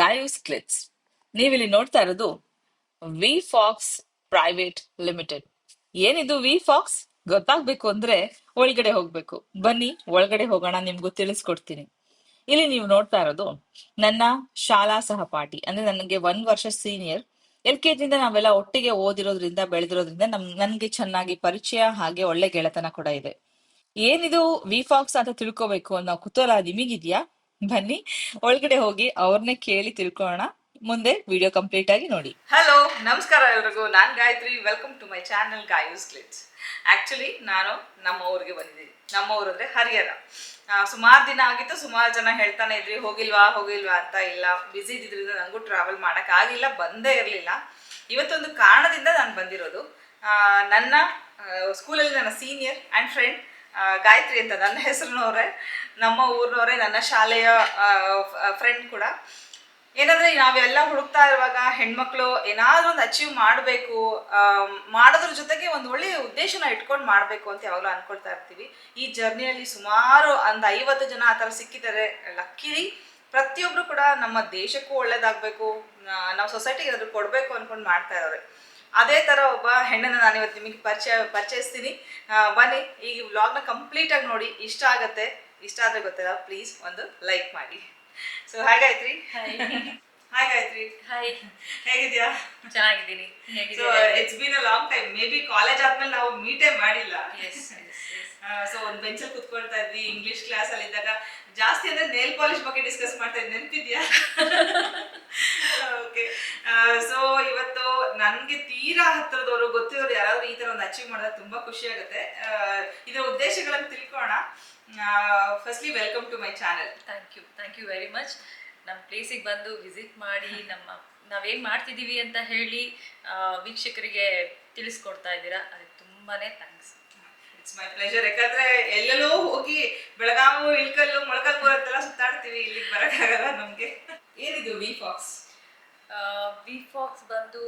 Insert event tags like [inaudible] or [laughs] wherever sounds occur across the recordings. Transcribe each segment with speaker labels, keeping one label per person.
Speaker 1: ಗಾಯೂಸ್ ಕ್ಲಿಟ್ಸ್ ನೀವಿಲ್ಲಿ ನೋಡ್ತಾ ಇರೋದು ವಿ ಫಾಕ್ಸ್ ಪ್ರೈವೇಟ್ ಲಿಮಿಟೆಡ್ ಏನಿದು ವಿ ಫಾಕ್ಸ್ ಗೊತ್ತಾಗ್ಬೇಕು ಅಂದ್ರೆ ಒಳಗಡೆ ಹೋಗ್ಬೇಕು. ಬನ್ನಿ, ಒಳಗಡೆ ಹೋಗೋಣ, ನಿಮ್ಗೂ ತಿಳಿಸ್ಕೊಡ್ತೀನಿ. ಇಲ್ಲಿ ನೀವು ನೋಡ್ತಾ ಇರೋದು ನನ್ನ ಶಾಲಾ ಸಹಪಾಠಿ, ಅಂದ್ರೆ ನನಗೆ ಒಂದ್ ವರ್ಷ ಸೀನಿಯರ್ ಎಲ್ ಕೆ ಜಿಂದ ನಾವೆಲ್ಲ ಒಟ್ಟಿಗೆ ಓದಿರೋದ್ರಿಂದ, ಬೆಳೆದಿರೋದ್ರಿಂದ ನಮ್, ನನ್ಗೆ ಚೆನ್ನಾಗಿ ಪರಿಚಯ ಹಾಗೆ ಒಳ್ಳೆ ಗೆಳೆತನ ಕೂಡ ಇದೆ. ಏನಿದು ವಿ ಫಾಕ್ಸ್ ಅಂತ ತಿಳ್ಕೋಬೇಕು ಅನ್ನೋ ಕುತೂಹಲ ನಿಮಗಿದ್ಯಾ? ಬನ್ನಿ, ಒಳಗಡೆ ಹೋಗಿ ಅವ್ರನ್ನೇ ಕೇಳಿ ತಿಳ್ಕೊಳ್ಳೋಣ. ಮುಂದೆ ವಿಡಿಯೋ ಕಂಪ್ಲೀಟ್ ಆಗಿ ನೋಡಿ. ಹಲೋ ನಮಸ್ಕಾರ ಎಲ್ರಿಗೂ. ನಾನ್ Gayatri. Welcome to my channel ಗಾಯೂಸ್ ಕ್ಲಿಟ್ಸ್ ಆಕ್ಚುಲಿ ನಾನು ನಮ್ಮ ಊರಿಗೆ ಬಂದಿದ್ದೀನಿ. ನಮ್ಮ ಊರು ಅಂದ್ರೆ ಹರಿಹರ. ಸುಮಾರು ದಿನ ಆಗಿತ್ತು, ಸುಮಾರು ಜನ ಹೇಳ್ತಾನೆ ಇದ್ರಿ, ಹೋಗಿಲ್ವಾ ಹೋಗಿಲ್ವಾ ಅಂತ ಇಲ್ಲ. ಬ್ಯುಸಿ ಇದ್ರಿಂದ ನನಗೂ ಟ್ರಾವೆಲ್ ಮಾಡಕ್ ಆಗಿಲ್ಲ, ಬಂದೇ ಇರಲಿಲ್ಲ. ಇವತ್ತೊಂದು ಕಾರಣದಿಂದ ನಾನು ಬಂದಿರೋದು ನನ್ನ ಸ್ಕೂಲಲ್ಲಿ ನನ್ನ ಸೀನಿಯರ್ ಆ್ಯಂಡ್ ಫ್ರೆಂಡ್ ಗಾಯತ್ರಿ ಅಂತ. ನನ್ನ ಹೆಸರಿನವರೇ. ನಮ್ಮ ಊರಿನವರೇ, ನನ್ನ ಶಾಲೆಯ ಫ್ರೆಂಡ್ ಕೂಡ. ಏನಂದ್ರೆ, ನಾವೆಲ್ಲ ಹುಡುಕ್ತಾ ಇರುವಾಗ ಹೆಣ್ಮಕ್ಳು ಏನಾದ್ರೂ ಒಂದು ಅಚೀವ್ ಮಾಡಬೇಕು ಮಾಡೋದ್ರ ಜೊತೆಗೆ ಒಂದು ಒಳ್ಳೆಯ ಉದ್ದೇಶನ ಇಟ್ಕೊಂಡು ಮಾಡಬೇಕು ಅಂತ ಯಾವಾಗಲೂ ಅನ್ಕೊಳ್ತಾ ಇರ್ತೀವಿ. ಈ ಜರ್ನಿಯಲ್ಲಿ ಸುಮಾರು ಒಂದು ಐವತ್ತು ಜನ ಆ ಥರ ಸಿಕ್ಕಿದ್ದಾರೆ. ಲಕ್ಕಿಲಿ ಪ್ರತಿಯೊಬ್ರು ಕೂಡ ನಮ್ಮ ದೇಶಕ್ಕೂ ಒಳ್ಳೇದಾಗಬೇಕು ನಾವು ಸೊಸೈಟಿಗೆ ಏನಾದ್ರು ಕೊಡಬೇಕು ಅನ್ಕೊಂಡು ಮಾಡ್ತಾ ಇರೋರೆ ಅದೇ ಥರ ಒಬ್ಬ ಹೆಣ್ಣನ್ನು ನಾನು ಇವತ್ತು ನಿಮಗೆ ಪರಿಚಯ, ಪರಿಚಯಿಸ್ತೀನಿ. ಬನ್ನಿ, ಈ ವ್ಲಾಗ್ನ ಕಂಪ್ಲೀಟಾಗಿ ನೋಡಿ, ಇಷ್ಟ ಆಗತ್ತೆ. ಇಷ್ಟ ಆದ್ರೆ ಗೊತ್ತಲ್ಲ ಪ್ಲೀಸ್ ಒಂದು ಲೈಕ್ ಮಾಡಿ. ಸೊ ಹಾಗಾಯ್ತ್ರಿ ಹಾಗಾಯ್ತ್ರಿ ಹಾಯ್ ಹೇಗಿದ್ಯಾ?
Speaker 2: ಚೆನ್ನಾಗಿದ್ದೀನಿ.
Speaker 1: So it's been a long time maybe B college ಆದ್ಮೇಲೆ ನಾವು ಮೀಟೇ ಮಾಡಿಲ್ಲ. ಸೊ [laughs] ಒಂದ್ ಬೆಂಚಲ್ಲಿ ಕುತ್ಕೊಳ್ತಾ ಇದ್ವಿ ಇಂಗ್ಲಿಷ್ ಕ್ಲಾಸ್ ಅಲ್ಲಿ ಇದ್ದಾಗ. ಜಾಸ್ತಿ ಅಂದ್ರೆ ನೇಲ್ ಪಾಲಿಶ್ ಬಗ್ಗೆ ಡಿಸ್ಕಸ್ ಮಾಡ್ತಾ ಇದ್ದೆ. ನೆನ್ಪಿದ್ಯಾ? ಓಕೆ ಸೊ ಇವತ್ತು ನನಗೆ ತೀರಾ ಹತ್ರದವರು ಗೊತ್ತಿರೋರು ಯಾರಾದ್ರೂ ಈ ತರ ಒಂದು ಅಚೀವ್ ಮಾಡಿದ್ರೆ ತುಂಬಾ ಖುಷಿ ಆಗುತ್ತೆ. ಆ, ಇದರ ಉದ್ದೇಶಗಳನ್ನು ತಿಳ್ಕೋಣ firstly welcome to my channel
Speaker 2: thank you thank you very much ನಮ್ಮ ಪ್ಲೇಸಿಗೆ ಬಂದು ವಿಸಿಟ್ ಮಾಡಿ ನಮ್ಮ ನಾವೇನು ಮಾಡ್ತಿದ್ದೀವಿ ಅಂತ ಹೇಳಿ ವೀಕ್ಷಕರಿಗೆ ತಿಳಿಸ್ಕೊಡ್ತಾ ಇದ್ದೀರಾ. ಅದಕ್ಕೆ ತುಂಬಾ ಥ್ಯಾಂಕ್ಸ್
Speaker 1: ಇಟ್ಸ್ ಮೈ ಪ್ಲೆಷರ್ ಯಾಕಂದ್ರೆ ಎಲ್ಲೆಲ್ಲೋ ಹೋಗಿ ಬೆಳಗಾವು ಇಳ್ಕಲ್ಲು ಮೊಳಕಲ್ಪುರ ಬರುತ್ತೆಲ್ಲ ಸುತ್ತಾಡ್ತೀವಿ. ಇಲ್ಲಿಗೆ ಬರೋಕ್ಕಾಗಲ್ಲ ನಮಗೆ. ಏನಿದು ವಿ ಫಾಕ್ಸ್
Speaker 2: ವಿ ಫಾಕ್ಸ್ ಬಂದು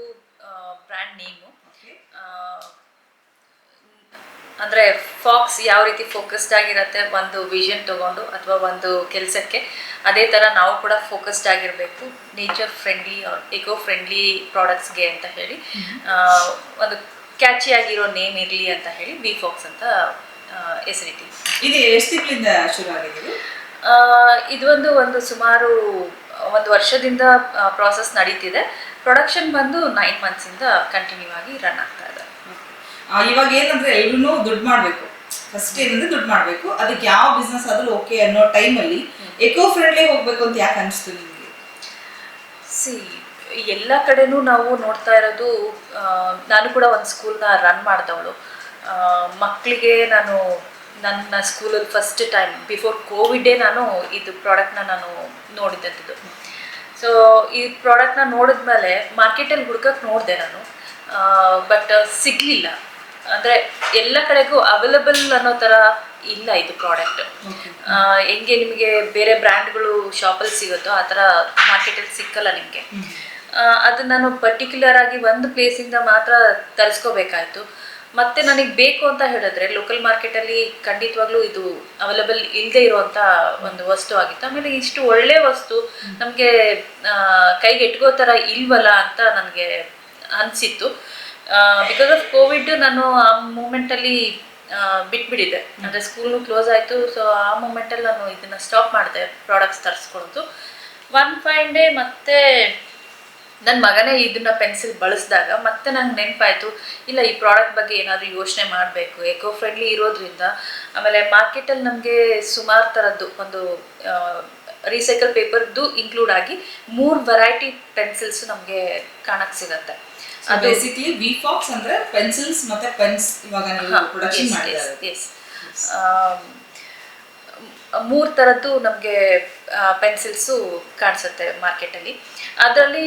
Speaker 2: ಬ್ರ್ಯಾಂಡ್ ನೇಮು
Speaker 1: ಓಕೆ
Speaker 2: ಅಂದರೆ ಫಾಕ್ಸ್ ಯಾವ ರೀತಿ ಫೋಕಸ್ಡ್ ಆಗಿರತ್ತೆ ಒಂದು ವಿಷನ್ ತಗೊಂಡು ಅಥವಾ ಒಂದು ಕೆಲಸಕ್ಕೆ ಅದೇ ಥರ ನಾವು ಕೂಡ ಫೋಕಸ್ಡ್ ಆಗಿರಬೇಕು nature friendly or eco friendly ಪ್ರಾಡಕ್ಟ್ಸ್ಗೆ ಅಂತ ಹೇಳಿ. ಒಂದು ಕ್ಯಾಚಿ ಆಗಿರೋ ನೇಮ್ ಇರಲಿ ಅಂತ ಹೇಳಿ ಬಿ ಫಾಕ್ಸ್ ಅಂತ ಹೆಸರಿಟ್ಟಿವಿ
Speaker 1: ಇದು ಎಷ್ಟು ತಿಂಗಳಿಂದ ಶುರು ಆಗಿದೆ ಇದು?
Speaker 2: ಇದು ಒಂದು ಒಂದು ಸುಮಾರು ಒಂದು ವರ್ಷದಿಂದ ಪ್ರಾಸೆಸ್ ನಡೀತಿದೆ. ಪ್ರೊಡಕ್ಷನ್ ಬಂದು ನೈನ್ ಮಂತ್ಸಿಂದ ಕಂಟಿನ್ಯೂ ಆಗಿ ರನ್ ಆಗ್ತಾ ಇದೆ.
Speaker 1: ಇವಾಗ ಏನಂದ್ರೆ ಎಲ್ರು ದುಡ್ಡು ಮಾಡ್ಬೇಕು. ಫಸ್ಟ್ ಏನಂದ್ರೆ ದುಡ್ಡು ಮಾಡ್ಬೇಕು. ಅದಕ್ಕೆ ಯಾವ ಬಿಸ್ನೆಸ್ ಆದ್ರೂ ಓಕೆ ಅನ್ನೋ ಟೈಮಲ್ಲಿ ಎಕೋ ಫ್ರೆಂಡ್ಲಿ ಹೋಗ್ಬೇಕು ಅಂತ ಯಾಕೆ ಅನಿಸ್ತು ನಿಮಗೆ?
Speaker 2: ಸಿ ಎಲ್ಲ ಕಡೆನೂ ನಾವು ನೋಡ್ತಾ ಇರೋದು ನಾನು ಕೂಡ ಒಂದು ಸ್ಕೂಲ್ನ ರನ್ ಮಾಡ್ದವಳು. ಮಕ್ಕಳಿಗೆ ನಾನು ನನ್ನ ಸ್ಕೂಲಲ್ಲಿ ಫಸ್ಟ್ ಟೈಮ್ ಬಿಫೋರ್ ಕೋವಿಡೇ ನಾನು ಇದು ಪ್ರಾಡಕ್ಟ್ನ ನಾನು ನೋಡಿದಂಥದ್ದು ಸೊ ಈ ಪ್ರಾಡಕ್ಟ್ನ ನೋಡಿದ್ಮೇಲೆ ಮಾರ್ಕೆಟಲ್ಲಿ ಹುಡ್ಕಕ್ಕೆ ನೋಡಿದೆ ನಾನು. ಬಟ್ ಸಿಗಲಿಲ್ಲ. ಅಂದರೆ ಎಲ್ಲ ಕಡೆಗೂ ಅವೈಲಬಲ್ ಅನ್ನೋ ಥರ ಇಲ್ಲ ಇದು ಪ್ರಾಡಕ್ಟ್ ಹೆಂಗೆ ನಿಮಗೆ ಬೇರೆ ಬ್ರ್ಯಾಂಡ್ಗಳು ಶಾಪಲ್ಲಿ ಸಿಗುತ್ತೋ ಆ ಥರ ಮಾರ್ಕೆಟಲ್ಲಿ ಸಿಕ್ಕಲ್ಲ ನಿಮಗೆ. ಅದು ನಾನು ಪರ್ಟಿಕ್ಯುಲರ್ ಆಗಿ ಒಂದು ಪ್ಲೇಸಿಂದ ಮಾತ್ರ ತರಿಸ್ಕೋಬೇಕಾಯ್ತು. ಮತ್ತೆ ನನಗೆ ಬೇಕು ಅಂತ ಹೇಳಿದ್ರೆ ಲೋಕಲ್ ಮಾರ್ಕೆಟಲ್ಲಿ ಖಂಡಿತವಾಗ್ಲೂ ಇದು ಅವೈಲಬಲ್ ಇಲ್ಲದೆ ಇರುವಂತ ಒಂದು ವಸ್ತು ಆಗಿತ್ತು. ಆಮೇಲೆ ಇಷ್ಟು ಒಳ್ಳೆ ವಸ್ತು ನಮಗೆ ಕೈಗೆ ಎಟ್ಕೋ ಥರ ಇಲ್ವಲ್ಲ ಅಂತ ನನಗೆ ಅನಿಸಿತ್ತು. ಬಿಕಾಸ್ ಆಫ್ ಕೋವಿಡ್ ನಾನು ಆ ಮೂಮೆಂಟಲ್ಲಿ ಬಿಟ್ಬಿಟ್ಟಿದ್ದೆ. ಅಂದರೆ ಸ್ಕೂಲು ಕ್ಲೋಸ್ ಆಯಿತು ಸೊ ಆ ಮೂಮೆಂಟಲ್ಲಿ ನಾನು ಇದನ್ನು ಸ್ಟಾಪ್ ಮಾಡಿದೆ ಪ್ರಾಡಕ್ಟ್ಸ್ ತರಿಸ್ಕೊಳ್ತು ಒನ್ ಫೈನ್ ಡೇ ಮತ್ತೆ ನನ್ನ ಮಗನೇ ಇದನ್ನ ಪೆನ್ಸಿಲ್ ಬಳಸಿದಾಗ ಮತ್ತೆ ನಂಗೆ ನೆನಪಾಯಿತು, ಇಲ್ಲ, ಈ ಪ್ರಾಡಕ್ಟ್ ಬಗ್ಗೆ ಏನಾದರೂ ಯೋಚನೆ ಮಾಡಬೇಕು ಎಕೋ ಫ್ರೆಂಡ್ಲಿ ಇರೋದ್ರಿಂದ. ಆಮೇಲೆ ಮಾರ್ಕೆಟಲ್ಲಿ ನಮಗೆ ಸುಮಾರು ಥರದ್ದು ಒಂದು ರೀಸೈಕಲ್ ಪೇಪರ್ದು ಇನ್ಕ್ಲೂಡ್ ಆಗಿ ಮೂರು ವೆರೈಟಿ ಪೆನ್ಸಿಲ್ಸ್ ನಮಗೆ ಕಾಣಕ್ಕೆ ಸಿಗತ್ತೆ.
Speaker 1: ಬೇಸಿಕ್ಲಿ ವಿ ಫಾಕ್ಸ್ ಅಂದ್ರೆ ಪೆನ್ಸಿಲ್ಸ್ ಮತ್ತೆ ಪೆನ್ಸ್ ಇವಾಗ ನೀವು ಪ್ರೊಡಕ್ಷನ್ ಮಾಡಿದ್ದಾರೆ.
Speaker 2: ಮೂರು ಥರದ್ದು ನಮಗೆ ಪೆನ್ಸಿಲ್ಸು ಕಾಣಿಸುತ್ತೆ ಮಾರ್ಕೆಟಲ್ಲಿ ಅದರಲ್ಲಿ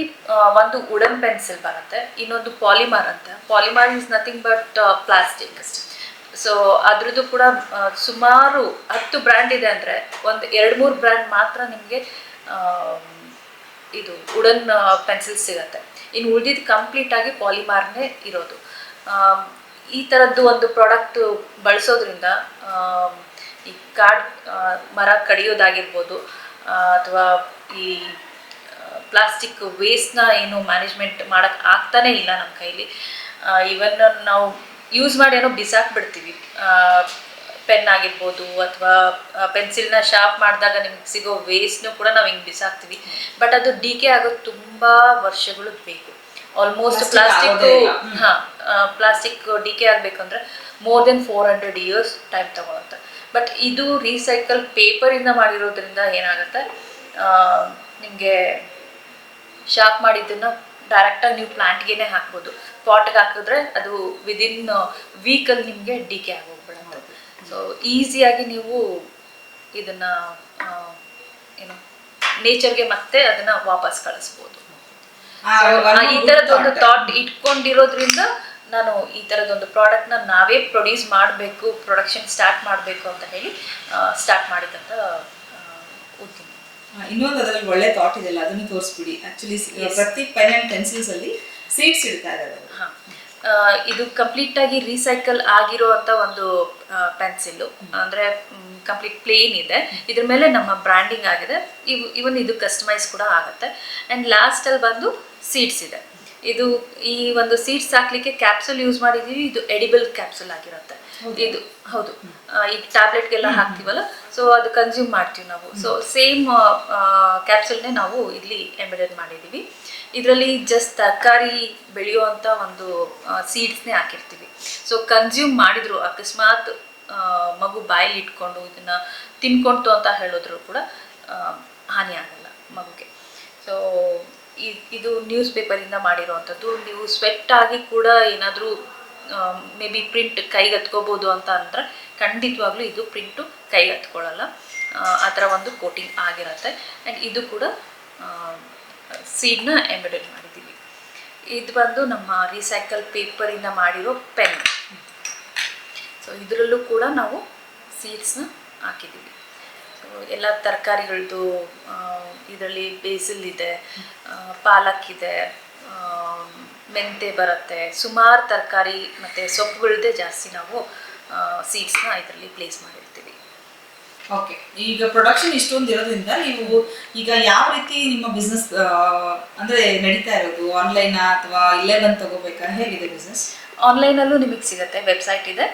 Speaker 2: ಒಂದು ಉಡನ್ ಪೆನ್ಸಿಲ್ ಬರುತ್ತೆ ಇನ್ನೊಂದು ಪಾಲಿಮಾರ್ ಅಂತ. Polymer is nothing but plastic so ಅದ್ರದ್ದು ಕೂಡ ಸುಮಾರು ಹತ್ತು ಬ್ರ್ಯಾಂಡ್ ಇದೆ ಅಂದರೆ ಒಂದು ಎರಡು ಮೂರು ಬ್ರ್ಯಾಂಡ್ ಮಾತ್ರ ನಿಮಗೆ ಇದು ಉಡನ್ ಪೆನ್ಸಿಲ್ ಸಿಗುತ್ತೆ. ಇನ್ನು ಉಳಿದಿದ್ದು ಕಂಪ್ಲೀಟಾಗಿ ಪಾಲಿಮಾರ್ನೇ ಇರೋದು. ಈ ಥರದ್ದು ಒಂದು ಪ್ರಾಡಕ್ಟ್ ಬಳಸೋದ್ರಿಂದ ಈ ಕಾಡ್ ಮರ ಕಡಿಯೋದಾಗಿರ್ಬೋದು ಅಥವಾ ಈ ಪ್ಲಾಸ್ಟಿಕ್ ವೇಸ್ಟ್ನ ಏನು ಮ್ಯಾನೇಜ್ಮೆಂಟ್ ಮಾಡೋಕ್ಕೆ ಆಗ್ತಾನೇ ಇಲ್ಲ ನಮ್ಮ ಕೈಲಿ. ಇವನ್ ನಾವು ಯೂಸ್ ಮಾಡಿ ಏನೋ ಬಿಸಾಕ್ಬಿಡ್ತೀವಿ. ಪೆನ್ ಆಗಿರ್ಬೋದು ಅಥವಾ ಪೆನ್ಸಿಲ್ನ ಶಾರ್ಪ್ ಮಾಡಿದಾಗ ನಿಮ್ಗೆ ಸಿಗೋ ವೇಸ್ಟ್ನು ಕೂಡ ನಾವು ಹಿಂಗೆ ಬಿಸಾಕ್ತೀವಿ. ಬಟ್ ಅದು ಡಿ ಕೆ ಆಗೋದು ತುಂಬ ವರ್ಷಗಳು ಬೇಕು. ಆಲ್ಮೋಸ್ಟ್ ಪ್ಲಾಸ್ಟಿಕ್ ಹಾಂ ಪ್ಲಾಸ್ಟಿಕ್ ಡಿ ಕೆ ಆಗಬೇಕಂದ್ರೆ more then four hundred years time ತಗೊಳುತ್ತೆ. ಬಟ್ ಇದು ರೀಸೈಕಲ್ ಪೇಪರಿಂದ ಮಾಡಿರೋದ್ರಿಂದ ಏನಾಗುತ್ತೆ? ನಿಮಗೆ ಶಾರ್ಪ್ ಮಾಡಿದ್ದನ್ನು ಡೈರೆಕ್ಟಾಗಿ ನೀವು ಪ್ಲಾಂಟ್ಗೇನೆ ಹಾಕ್ಬೋದು. ಪಾಟ್ಗೆ ಹಾಕಿದ್ರೆ ಅದು ವಿದಿನ್ ವೀಕಲ್ಲಿ ನಿಮಗೆ ಡಿ ಕೆ ಆಗೋಗ್ಬಿಡುತ್ತೆ ಸೊ ಈಸಿಯಾಗಿ ನೀವು ಇದನ್ನ ಏನು ನೇಚರ್ಗೆ ಮತ್ತೆ ಅದನ್ನ ವಾಪಸ್ ಕಳಿಸ್ಬೋದು. ಈ
Speaker 3: ಥರದೊಂದು
Speaker 2: ತರದೊಂದು ಥಾಟ್ ಇಟ್ಕೊಂಡಿರೋದ್ರಿಂದ ನಾನು ಈ ತರದೊಂದು ಪ್ರಾಡಕ್ಟ್ನ ನಾವೇ ಪ್ರೊಡ್ಯೂಸ್ ಮಾಡಬೇಕು ಪ್ರೊಡಕ್ಷನ್ ಸ್ಟಾರ್ಟ್ ಮಾಡಬೇಕು ಅಂತ ಹೇಳಿ ಸ್ಟಾರ್ಟ್ ಮಾಡಿದಂಥ ಉದ್ಯಮ
Speaker 3: ಇನ್ನೊಂದು ಅದರಲ್ಲಿ ಒಳ್ಳೆ ಥಾಟ್ ಇದೆಯಲ್ಲ ಅದನ್ನು ತೋರಿಸ್ಬಿಡಿ. Actually
Speaker 2: Yes.
Speaker 3: ಪ್ರತಿ ಪೆನ್ ಅಂಡ್ ಪೆನ್ಸಿಲ್ಸ್ ಅಲ್ಲಿ ಸೀಡ್ಸ್ ಇಡ್ತಾ ಇದ್ದಾರೆ
Speaker 2: ಇದು ಕಂಪ್ಲೀಟ್ ಆಗಿ ರೀಸೈಕಲ್ ಅಂತ ಒಂದು ಪೆನ್ಸಿಲ್ ಅಂದ್ರೆ ಕಂಪ್ಲೀಟ್ ಪ್ಲೇನ್ ಇದೆ. ಇದ್ರ ಮೇಲೆ ನಮ್ಮ ಬ್ರ್ಯಾಂಡಿಂಗ್ ಆಗಿದೆ. ಇವ್ ಇವನ್ ಇದು ಕಸ್ಟಮೈಸ್ ಕೂಡ ಆಗುತ್ತೆ. ಅಂಡ್ ಲಾಸ್ಟಲ್ಲಿ ಬಂದು ಸೀಡ್ಸ್ ಇದೆ. ಇದು ಈ ಒಂದು ಸೀಡ್ಸ್ ಹಾಕ್ಲಿಕ್ಕೆ ಕ್ಯಾಪ್ಸುಲ್ ಯೂಸ್ ಮಾಡಿದೀವಿ. ಇದು ಎಡಿಬಲ್ ಕ್ಯಾಪ್ಸುಲ್ ಆಗಿರುತ್ತೆ. ಇದು ಹೌದು. ಈ ಟ್ಯಾಬ್ಲೆಟ್ಗೆಲ್ಲ ಹಾಕ್ತೀವಲ್ಲ? ಸೊ ಅದು ಕನ್ಸ್ಯೂಮ್ ಮಾಡ್ತೀವಿ ನಾವು. ಸೊ ಸೇಮ್ ಕ್ಯಾಪ್ಸುಲ್ನೇ ನಾವು ಇಲ್ಲಿ ಎಂಬೆಡೆಡ್ ಮಾಡಿದ್ದೀವಿ ಇದರಲ್ಲಿ ಜಸ್ಟ್ ತರಕಾರಿ ಬೆಳೆಯುವಂಥ ಒಂದು ಸೀಡ್ಸ್ನೇ ಹಾಕಿರ್ತೀವಿ. ಸೊ ಕನ್ಸ್ಯೂಮ್ ಮಾಡಿದ್ರು ಅಕಸ್ಮಾತ್ ಮಗು ಬಾಯಲ್ಲಿ ಇಟ್ಕೊಂಡು ಇದನ್ನ ತಿನ್ಕೊಂತು ಅಂತ ಹೇಳಿದ್ರು ಕೂಡ ಹಾನಿ ಆಗಲ್ಲ ಮಗುಗೆ. ಸೊ ಇದು ನ್ಯೂಸ್ ಪೇಪರಿಂದ ಮಾಡಿರುವಂಥದ್ದು ನೀವು ಸ್ವೆಟ್ ಆಗಿ ಕೂಡ ಏನಾದರೂ ಮೇ ಬಿ ಪ್ರಿಂಟ್ ಕೈಗೆ ಹತ್ಕೋಬೋದು ಅಂತ ಅಂದ್ರೆ ಖಂಡಿತವಾಗ್ಲೂ ಇದು ಪ್ರಿಂಟು ಕೈಗೆ ಹತ್ಕೊಳ್ಳಲ್ಲ ಆ, ಥರ ಒಂದು ಕೋಟಿಂಗ್ ಆಗಿರುತ್ತೆ. ಆ್ಯಂಡ್ ಇದು ಕೂಡ ಸೀಡ್ನ ಎಂಬ್ರಾಯ್ಡರಿ ಮಾಡಿದ್ದೀವಿ. ಇದು ಬಂದು ನಮ್ಮ ರೀಸೈಕಲ್ ಪೇಪರಿಂದ ಮಾಡಿರೋ ಪೆನ್ ಸೊ ಇದರಲ್ಲೂ ಕೂಡ ನಾವು ಸೀಡ್ಸ್ನ ಹಾಕಿದ್ದೀವಿ. ಎಲ್ಲ ತರಕಾರಿಗಳದ್ದು ಇದರಲ್ಲಿ ಬೇಸಿಲ್ ಇದೆ ಪಾಲಕ್ ಇದೆ ಮೆಂತೆ ಬರುತ್ತೆ. ಸುಮಾರು ತರಕಾರಿ ಮತ್ತು ಸೊಪ್ಪುಗಳದ್ದೇ ಜಾಸ್ತಿ ನಾವು ಸೀಡ್ಸ್ನ ಇದರಲ್ಲಿ ಪ್ಲೇಸ್ ಮಾಡಿರ್ತೀವಿ.
Speaker 3: ಓಕೆ ಈಗ ಪ್ರೊಡಕ್ಷನ್ ಇಷ್ಟೊಂದು ಇರೋದ್ರಿಂದ ನೀವು ಈಗ ಯಾವ ರೀತಿ ನಿಮ್ಮ ಬಿಸ್ನೆಸ್ ಅಂದರೆ ನಡೀತಾ ಇರೋದು? ಆನ್ಲೈನ್ ಅಥವಾ ಇಲ್ಲೇ ಬಂದು ತಗೋಬೇಕಾ? ಹೇಗಿದೆ ಬಿಸ್ನೆಸ್
Speaker 2: ಆನ್ಲೈನಲ್ಲೂ ನಿಮಗೆ ಸಿಗುತ್ತೆ. ವೆಬ್ಸೈಟ್ ಇದೆ.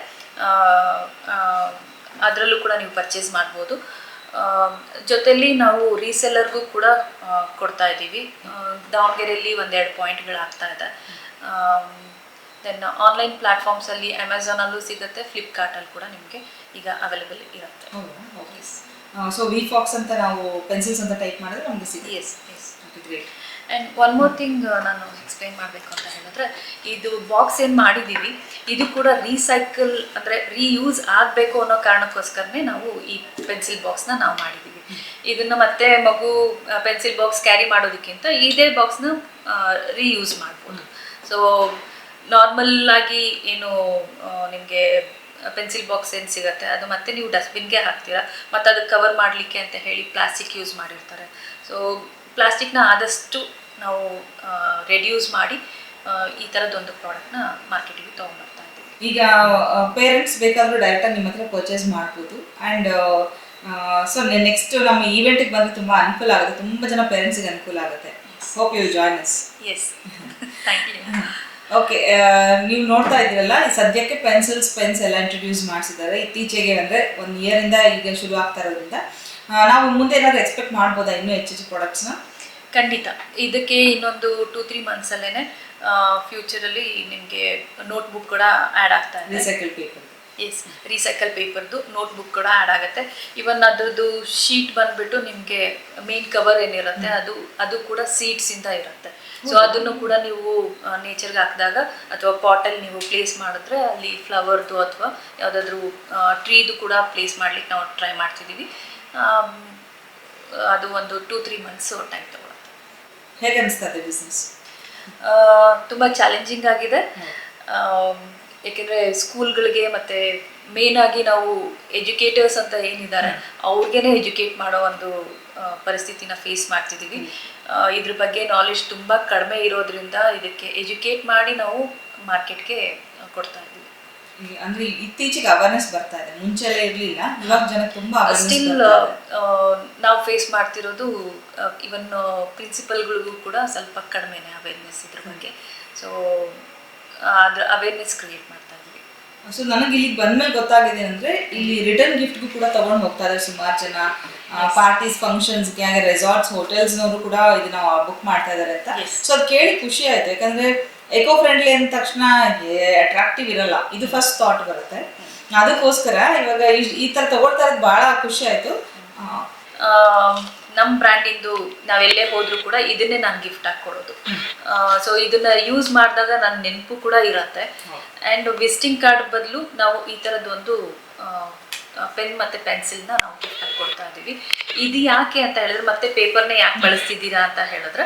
Speaker 2: ಅದರಲ್ಲೂ ಕೂಡ ನೀವು ಪರ್ಚೇಸ್ ಮಾಡ್ಬೋದು. ಜೊತೆಲಿ ನಾವು ರೀಸೆಲ್ಲರ್ಗೂ ಕೂಡ ಕೊಡ್ತಾ ಇದ್ದೀವಿ. ದಾವಣಗೆರೆಯಲ್ಲಿ ಒಂದೆರಡು ಪಾಯಿಂಟ್ಗಳು ಆಗ್ತಾ ಇದೆ ದೆನ್ ಆನ್ಲೈನ್ ಪ್ಲ್ಯಾಟ್ಫಾರ್ಮ್ಸಲ್ಲಿ ಅಮೆಝಾನಲ್ಲೂ ಸಿಗುತ್ತೆ ಫ್ಲಿಪ್ಕಾರ್ಟಲ್ಲಿ ಕೂಡ ನಿಮಗೆ ಈಗ ಅವೈಲೇಬಲ್ ಇರುತ್ತೆ.
Speaker 3: ಸೊ ವಿ ಫಾಕ್ಸ್ ಅಂತ ನಾವು ಪೆನ್ಸಿಲ್ಸ್ ಅಂತ ಟೈಪ್ ಮಾಡಿದ್ರೆ ನಮಗೆ ಸಿಗುತ್ತೆ?
Speaker 2: Yes yes
Speaker 3: great
Speaker 2: and one more thing ನಾನು ಎಕ್ಸ್ಪ್ಲೈನ್ ಮಾಡಬೇಕು ಅಂತ ಹೇಳಿದ್ರೆ, ಇದು ಬಾಕ್ಸ್ ಏನು ಮಾಡಿದ್ದೀವಿ, ಇದು ಕೂಡ ರೀಸೈಕಲ್ ಅಂದರೆ ರೀಯೂಸ್ ಆಗಬೇಕು ಅನ್ನೋ ಕಾರಣಕ್ಕೋಸ್ಕರನೇ ನಾವು ಈ ಪೆನ್ಸಿಲ್ ಬಾಕ್ಸ್ನ ನಾವು ಮಾಡಿದ್ದೀವಿ. ಇದನ್ನು ಮತ್ತೆ ಮಗು ಪೆನ್ಸಿಲ್ ಬಾಕ್ಸ್ ಕ್ಯಾರಿ ಮಾಡೋದಕ್ಕಿಂತ ಇದೇ ಬಾಕ್ಸ್ನ ರೀಯೂಸ್ ಮಾಡ್ಬೋದು. ಸೊ ನಾರ್ಮಲ್ ಆಗಿ ಏನು ನಿಮಗೆ ಪೆನ್ಸಿಲ್ ಬಾಕ್ಸ್ ಏನು ಸಿಗುತ್ತೆ, ಅದು ಮತ್ತೆ ನೀವು ಡಸ್ಟ್ಬಿನ್ಗೆ ಹಾಕ್ತೀರಾ, ಮತ್ತು ಅದಕ್ಕೆ ಕವರ್ ಮಾಡಲಿಕ್ಕೆ ಅಂತ ಹೇಳಿ ಪ್ಲಾಸ್ಟಿಕ್ ಯೂಸ್ ಮಾಡಿರ್ತಾರೆ. ಸೊ ಪ್ಲಾಸ್ಟಿಕ್ನ ಆದಷ್ಟು ನಾವು ರೆಡ್ಯೂಸ್ ಮಾಡಿ ಈ ಥರದ್ದೊಂದು ಪ್ರಾಡಕ್ಟ್ನ ಮಾರ್ಕೆಟಿಗೆ ತೊಗೊಂಡ್ಬರ್ತಾ ಇದ್ದೀವಿ.
Speaker 3: ಈಗ ಪೇರೆಂಟ್ಸ್ ಬೇಕಾದರೂ ಡೈರೆಕ್ಟಾಗಿ ನಿಮ್ಮ ಹತ್ರ ಪರ್ಚೇಸ್ ಮಾಡ್ಬೋದು. ಆ್ಯಂಡ್ ಸೊ ನೆಕ್ಸ್ಟ್ ನಮ್ಮ ಈವೆಂಟಿಗೆ ಬಂದರೆ ತುಂಬ ಅನುಕೂಲ ಆಗುತ್ತೆ. ತುಂಬ ಜನ ಪೇರೆಂಟ್ಸಿಗೆ ಅನುಕೂಲ ಆಗುತ್ತೆ. Hope you join us
Speaker 2: yes thank you
Speaker 3: okay ನೀವು ನೋಡ್ತಾ ಇದ್ದೀರಲ್ಲ ಸದ್ಯಕ್ಕೆ ಪೆನ್ಸಿಲ್ಸ್ ಪೆನ್ಸ್ ಎಲ್ಲ ಇಂಟ್ರೊಡ್ಯೂಸ್ ಮಾಡಿಸಿದ್ದಾರೆ. ಇತ್ತೀಚೆಗೆ ಅಂದರೆ ಒಂದು ಇಯರಿಂದ ಈಗ ಶುರು ಆಗ್ತಾ ಇರೋದ್ರಿಂದ. ನಾವು ಮುಂದೆ ಏನಾದರೂ ಎಕ್ಸ್ಪೆಕ್ಟ್ ಮಾಡ್ಬೋದಾ ಇನ್ನೂ ಹೆಚ್ಚು ಹೆಚ್ಚು ಪ್ರಾಡಕ್ಟ್ಸ್ನ
Speaker 2: ಖಂಡಿತ. ಇದಕ್ಕೆ ಇನ್ನೊಂದು ಟೂ ತ್ರೀ ಮಂತ್ಸಲ್ಲೇ ಫ್ಯೂಚರಲ್ಲಿ ನಿಮಗೆ ನೋಟ್ಬುಕ್ ಕೂಡ ಆ್ಯಡ್ ಆಗ್ತಾ ಇದೆ.
Speaker 3: ರೀಸೈಕಲ್ ಪೇಪರ್
Speaker 2: ಎಸ್ ರೀಸೈಕಲ್ ಪೇಪರ್ದು ನೋಟ್ಬುಕ್ ಕೂಡ ಆ್ಯಡ್ ಆಗುತ್ತೆ. ಇವನ್ ಅದ್ರದ್ದು ಶೀಟ್ ಬಂದ್ಬಿಟ್ಟು ನಿಮಗೆ ಮೇನ್ ಕವರ್ ಏನಿರುತ್ತೆ ಅದು ಅದು ಕೂಡ ಸೀಡ್ಸಿಂದ ಇರುತ್ತೆ. ಸೊ ಅದನ್ನು ಕೂಡ ನೀವು ನೇಚರ್ಗೆ ಹಾಕಿದಾಗ ಅಥವಾ ಪಾಟಲ್ಲಿ ನೀವು ಪ್ಲೇಸ್ ಮಾಡಿದ್ರೆ ಅಲ್ಲಿ ಫ್ಲವರ್ದು ಅಥವಾ ಯಾವುದಾದ್ರೂ ಟ್ರೀದು ಕೂಡ ಪ್ಲೇಸ್ ಮಾಡ್ಲಿಕ್ಕೆ ನಾವು ಟ್ರೈ ಮಾಡ್ತಿದ್ದೀವಿ. ಅದು ಒಂದು ಟೂ ತ್ರೀ ಮಂತ್ಸ್ ಟೈಮ್ ತಗೊಳುತ್ತೆ
Speaker 3: ಹೇಗೆ ಅನಿಸ್ತದೆ ಬಿಸ್ನೆಸ್
Speaker 2: ತುಂಬ ಚಾಲೆಂಜಿಂಗ್ ಆಗಿದೆ. ಏಕೆಂದರೆ ಸ್ಕೂಲ್ಗಳಿಗೆ ಮತ್ತು ಮೇನ್ ಆಗಿ ನಾವು ಎಜುಕೇಟರ್ಸ್ ಅಂತ ಏನಿದ್ದಾರೆ ಅವ್ರಿಗೇನೆ ಎಜುಕೇಟ್ ಮಾಡೋ ಒಂದು ಪರಿಸ್ಥಿತಿನ ಫೇಸ್ ಮಾಡ್ತಿದ್ದೀವಿ. ಇದ್ರ ಬಗ್ಗೆ ನಾಲೆಜ್ ತುಂಬ ಕಡಿಮೆ ಇರೋದ್ರಿಂದ ಇದಕ್ಕೆ ಎಜುಕೇಟ್ ಮಾಡಿ ನಾವು ಮಾರ್ಕೆಟ್ಗೆ ಕೊಡ್ತಾ ಇದ್ದೀವಿ.
Speaker 3: ಅಂದ್ರೆ ಇತ್ತೀಚೆಗೆ ಅವೇರ್ನೆಸ್ ಬರ್ತಾ ಇದೆ. ಮುಂಚೆ ಇರಲಿಲ್ಲ. ಇವಾಗ ಜನ ತುಂಬಾ
Speaker 2: ಸ್ಟಿಲ್ ನಾವು ಫೇಸ್ ಮಾಡ್ತಿರೋದು ಇವನ್ ಪ್ರಿನ್ಸಿಪಲ್ಗಳಿಗೂ ಕೂಡ ಸ್ವಲ್ಪ ಕಡಿಮೆನೆ ಅವೇರ್ನೆಸ್ ಇದ್ರ ಬಗ್ಗೆ. ಸೊ ಅದ್ರ ಅವೇರ್ನೆಸ್ ಕ್ರಿಯೇಟ್ ಮಾಡ್ತಾ ಇದ್ವಿ
Speaker 3: ಸೊ ನನಗೆ ಇಲ್ಲಿಗೆ ಬಂದ್ಮೇಲೆ ಗೊತ್ತಾಗಿದೆ ಅಂದ್ರೆ ಇಲ್ಲಿ ರಿಟರ್ನ್ ಗಿಫ್ಟ್ಗೂ ಕೂಡ ತಗೊಂಡು ಹೋಗ್ತಾ ಇದ್ದಾರೆ ಸುಮಾರು ಜನ. ಪಾರ್ಟೀಸ್ ಫಂಕ್ಷನ್ಸ್ಗೆ ಹಾಗೆ ರೆಸಾರ್ಟ್ಸ್ ಹೋಟೆಲ್ಸ್ನವರು ಕೂಡ ಇದನ್ನ ಬುಕ್ ಮಾಡ್ತಾ ಇದ್ದಾರೆ ಅಂತ. ಸೊ ಅದು ಕೇಳಿ ಖುಷಿ ಆಯ್ತು. ಯಾಕಂದ್ರೆ ಎಕೋ ಫ್ರೆಂಡ್ಲಿ ಅಂದ ತಕ್ಷಣ ಅಟ್ರಾಕ್ಟಿವ್ ಇರಲ್ಲ. ಇದು ಫಸ್ಟ್ ಥಾಟ್ ಬರುತ್ತೆ. ಅದಕ್ಕೋಸ್ಕರ ಇವಾಗ ಈ- ತರ ತಗೊಳ್ತಾ ಇರೋದು ಬಹಳ ಖುಷಿ ಆಯ್ತು.
Speaker 2: ನಮ್ಮ ಬ್ರ್ಯಾಂಡಿಂದು ನಾವೆಲ್ಲೇ ಹೋದ್ರೂ ಕೂಡ ಇದನ್ನೇ ನಾನು ಗಿಫ್ಟ್ ಆಗಿ ಕೊಡೋದು ಸೊ ಇದನ್ನ ಯೂಸ್ ಮಾಡಿದಾಗ ನನ್ನ ನೆನಪು ಕೂಡ ಇರತ್ತೆ. ಆ್ಯಂಡ್ ವಿಸಿಟಿಂಗ್ ಕಾರ್ಡ್ ಬದಲು ನಾವು ಈ ಥರದ್ದೊಂದು ಪೆನ್ ಮತ್ತು ಪೆನ್ಸಿಲ್ನ ನಾವು ಗಿಫ್ಟ್ ಆಗಿ ಕೊಡ್ತಾ ಇದ್ದೀವಿ ಇದು ಯಾಕೆ ಅಂತ ಹೇಳಿದ್ರೆ ಮತ್ತೆ ಪೇಪರ್ನ ಯಾಕೆ ಬಳಸ್ತಿದ್ದೀರಾ ಅಂತ ಹೇಳಿದ್ರೆ